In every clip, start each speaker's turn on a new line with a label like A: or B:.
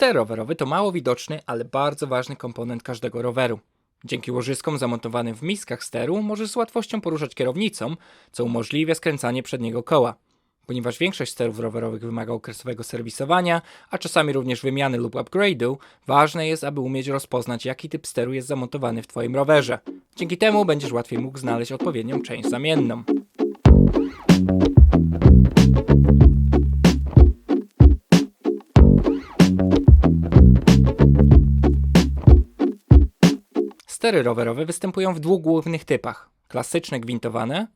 A: Ster rowerowy to mało widoczny, ale bardzo ważny komponent każdego roweru. Dzięki łożyskom zamontowanym w miskach steru możesz z łatwością poruszać kierownicą, co umożliwia skręcanie przedniego koła. Ponieważ większość sterów rowerowych wymaga okresowego serwisowania, a czasami również wymiany lub upgrade'u, ważne jest, aby umieć rozpoznać, jaki typ steru jest zamontowany w Twoim rowerze. Dzięki temu będziesz łatwiej mógł znaleźć odpowiednią część zamienną. Stery rowerowe występują w dwóch głównych typach: klasyczne gwintowane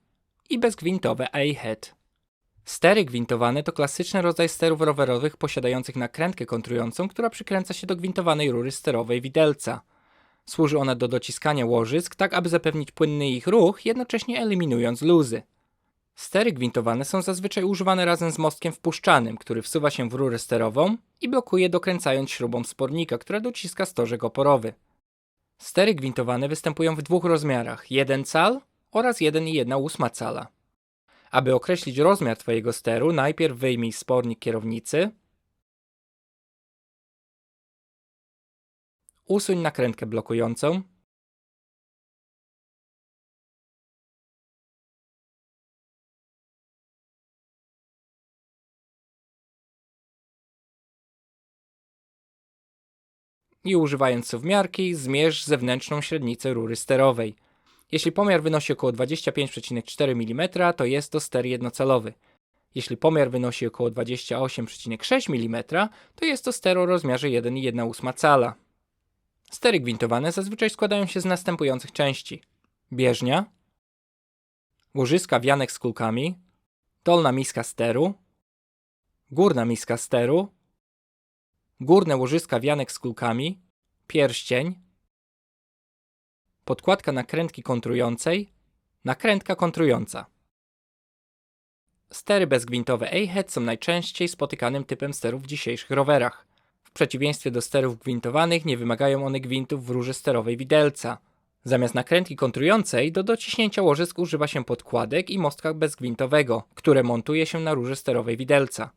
A: i bezgwintowe A-head. Stery gwintowane to klasyczny rodzaj sterów rowerowych posiadających nakrętkę kontrującą, która przykręca się do gwintowanej rury sterowej widelca. Służy ona do dociskania łożysk, tak aby zapewnić płynny ich ruch, jednocześnie eliminując luzy. Stery gwintowane są zazwyczaj używane razem z mostkiem wpuszczanym, który wsuwa się w rurę sterową i blokuje dokręcając śrubą spornika, która dociska stożek oporowy. Stery gwintowane występują w dwóch rozmiarach: 1 cal oraz 1,1 cala. Aby określić rozmiar Twojego steru, najpierw wyjmij spornik kierownicy, usuń nakrętkę blokującą, i używając suwmiarki zmierz zewnętrzną średnicę rury sterowej. Jeśli pomiar wynosi około 25,4 mm, to jest to ster jednocelowy. Jeśli pomiar wynosi około 28,6 mm, to jest to ster o rozmiarze 1,1 cala. Stery gwintowane zazwyczaj składają się z następujących części: bieżnia, łożyska wianek z kulkami, dolna miska steru, górna miska steru, górne łożyska wianek z kulkami, pierścień, podkładka nakrętki kontrującej, nakrętka kontrująca. Stery bezgwintowe A-head są najczęściej spotykanym typem sterów w dzisiejszych rowerach. W przeciwieństwie do sterów gwintowanych nie wymagają one gwintów w rurze sterowej widelca. Zamiast nakrętki kontrującej do dociśnięcia łożysk używa się podkładek i mostka bezgwintowego, które montuje się na rurze sterowej widelca.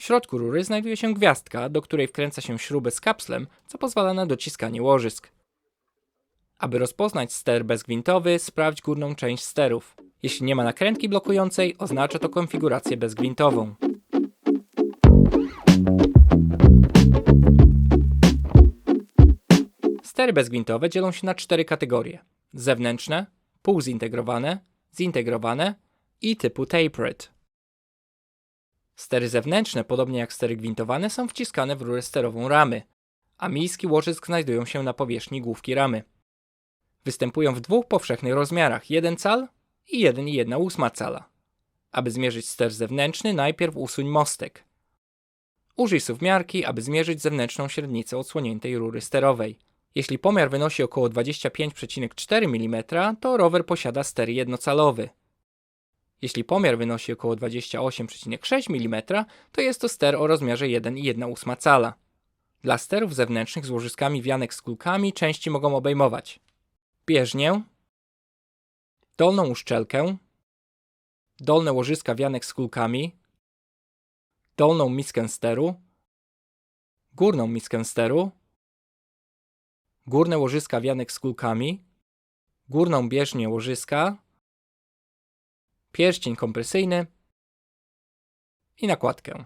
A: W środku rury znajduje się gwiazdka, do której wkręca się śrubę z kapslem, co pozwala na dociskanie łożysk. Aby rozpoznać ster bezgwintowy, sprawdź górną część sterów. Jeśli nie ma nakrętki blokującej, oznacza to konfigurację bezgwintową. Stery bezgwintowe dzielą się na cztery kategorie: zewnętrzne, półzintegrowane, zintegrowane i typu tapered. Stery zewnętrzne, podobnie jak stery gwintowane, są wciskane w rurę sterową ramy, a miski łożysk znajdują się na powierzchni główki ramy. Występują w dwóch powszechnych rozmiarach 1 cal i 1,1 cala. Aby zmierzyć ster zewnętrzny, najpierw usuń mostek. Użyj suwmiarki, aby zmierzyć zewnętrzną średnicę odsłoniętej rury sterowej. Jeśli pomiar wynosi około 25,4 mm, to rower posiada ster jednocalowy. Jeśli pomiar wynosi około 28,6 mm, to jest to ster o rozmiarze 1,1 cala. Dla sterów zewnętrznych z łożyskami wianek z kulkami części mogą obejmować bieżnię, dolną uszczelkę, dolne łożyska wianek z kulkami, dolną miskę steru, górną miskę steru, górne łożyska wianek z kulkami, górną bieżnię łożyska, pierścień kompresyjny i nakładkę.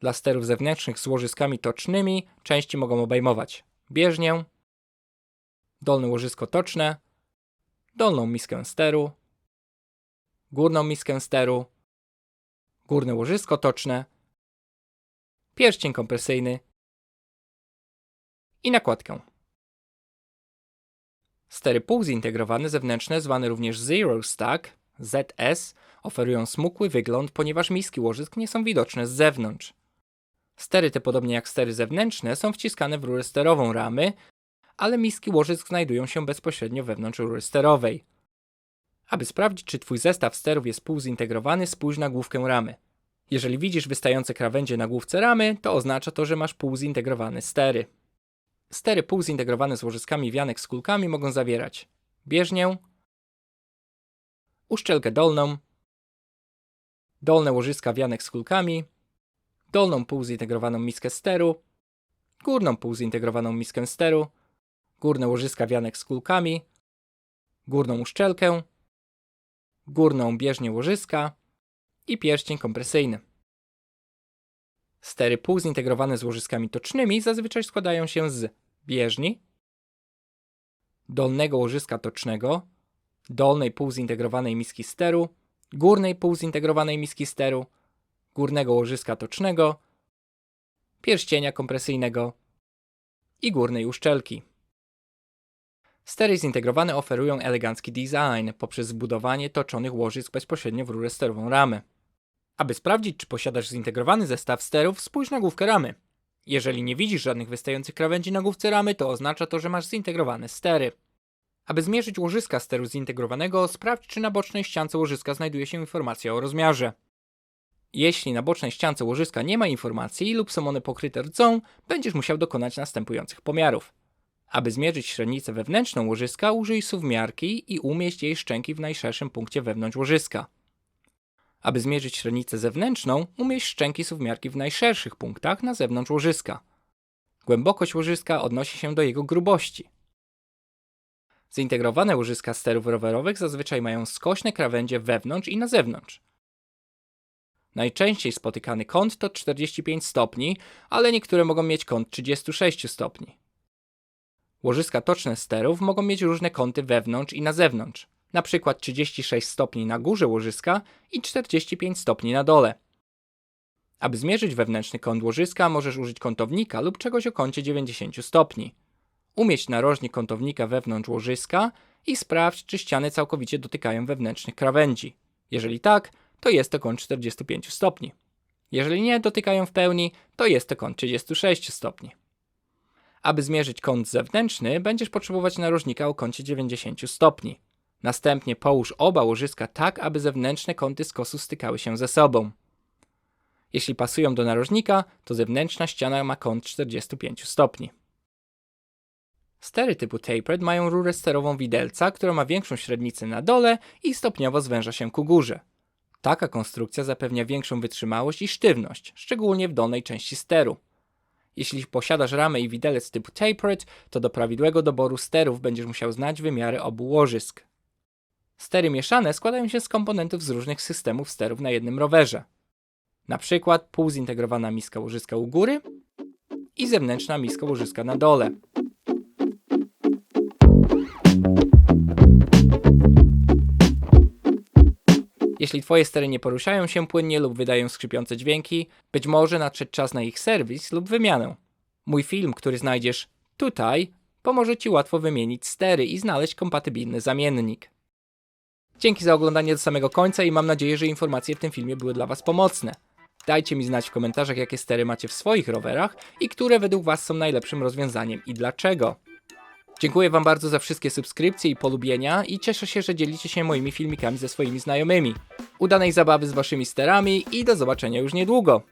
A: Dla sterów zewnętrznych z łożyskami tocznymi części mogą obejmować bieżnię, dolne łożysko toczne, dolną miskę steru, górną miskę steru, górne łożysko toczne, pierścień kompresyjny i nakładkę. Stery półzintegrowane zewnętrzne, zwane również Zero Stack, ZS, oferują smukły wygląd, ponieważ miski łożysk nie są widoczne z zewnątrz. Stery te, podobnie jak stery zewnętrzne, są wciskane w rurę sterową ramy, ale miski łożysk znajdują się bezpośrednio wewnątrz rury sterowej. Aby sprawdzić, czy Twój zestaw sterów jest półzintegrowany, spójrz na główkę ramy. Jeżeli widzisz wystające krawędzie na główce ramy, to oznacza to, że masz półzintegrowane stery. Stery półzintegrowane z łożyskami wianek z kulkami mogą zawierać bieżnię, uszczelkę dolną, dolne łożyska wianek z kulkami, dolną półzintegrowaną miskę steru, górną półzintegrowaną miskę steru, górne łożyska wianek z kulkami, górną uszczelkę, górną bieżnię łożyska i pierścień kompresyjny. Stery półzintegrowane z łożyskami tocznymi zazwyczaj składają się z bieżni, dolnego łożyska tocznego, dolnej półzintegrowanej miski steru, górnej półzintegrowanej miski steru, górnego łożyska tocznego, pierścienia kompresyjnego i górnej uszczelki. Stery zintegrowane oferują elegancki design poprzez zbudowanie toczonych łożysk bezpośrednio w rurę sterową ramy. Aby sprawdzić, czy posiadasz zintegrowany zestaw sterów, spójrz na główkę ramy. Jeżeli nie widzisz żadnych wystających krawędzi na główce ramy, to oznacza to, że masz zintegrowane stery. Aby zmierzyć łożyska steru zintegrowanego, sprawdź, czy na bocznej ściance łożyska znajduje się informacja o rozmiarze. Jeśli na bocznej ściance łożyska nie ma informacji lub są one pokryte rdzą, będziesz musiał dokonać następujących pomiarów. Aby zmierzyć średnicę wewnętrzną łożyska, użyj suwmiarki i umieść jej szczęki w najszerszym punkcie wewnątrz łożyska. Aby zmierzyć średnicę zewnętrzną, umieść szczęki suwmiarki w najszerszych punktach na zewnątrz łożyska. Głębokość łożyska odnosi się do jego grubości. Zintegrowane łożyska sterów rowerowych zazwyczaj mają skośne krawędzie wewnątrz i na zewnątrz. Najczęściej spotykany kąt to 45 stopni, ale niektóre mogą mieć kąt 36 stopni. Łożyska toczne sterów mogą mieć różne kąty wewnątrz i na zewnątrz, na przykład 36 stopni na górze łożyska i 45 stopni na dole. Aby zmierzyć wewnętrzny kąt łożyska, możesz użyć kątownika lub czegoś o kącie 90 stopni. Umieść narożnik kątownika wewnątrz łożyska i sprawdź, czy ściany całkowicie dotykają wewnętrznych krawędzi. Jeżeli tak, to jest to kąt 45 stopni. Jeżeli nie dotykają w pełni, to jest to kąt 36 stopni. Aby zmierzyć kąt zewnętrzny, będziesz potrzebować narożnika o kącie 90 stopni. Następnie połóż oba łożyska tak, aby zewnętrzne kąty skosu stykały się ze sobą. Jeśli pasują do narożnika, to zewnętrzna ściana ma kąt 45 stopni. Stery typu tapered mają rurę sterową widelca, która ma większą średnicę na dole i stopniowo zwęża się ku górze. Taka konstrukcja zapewnia większą wytrzymałość i sztywność, szczególnie w dolnej części steru. Jeśli posiadasz ramę i widelec typu tapered, to do prawidłowego doboru sterów będziesz musiał znać wymiary obu łożysk. Stery mieszane składają się z komponentów z różnych systemów sterów na jednym rowerze. Na przykład półzintegrowana miska łożyska u góry i zewnętrzna miska łożyska na dole. Jeśli Twoje stery nie poruszają się płynnie lub wydają skrzypiące dźwięki, być może nadszedł czas na ich serwis lub wymianę. Mój film, który znajdziesz tutaj, pomoże Ci łatwo wymienić stery i znaleźć kompatybilny zamiennik. Dzięki za oglądanie do samego końca i mam nadzieję, że informacje w tym filmie były dla Was pomocne. Dajcie mi znać w komentarzach, jakie stery macie w swoich rowerach i które według Was są najlepszym rozwiązaniem i dlaczego. Dziękuję Wam bardzo za wszystkie subskrypcje i polubienia i cieszę się, że dzielicie się moimi filmikami ze swoimi znajomymi. Udanej zabawy z Waszymi sterami i do zobaczenia już niedługo.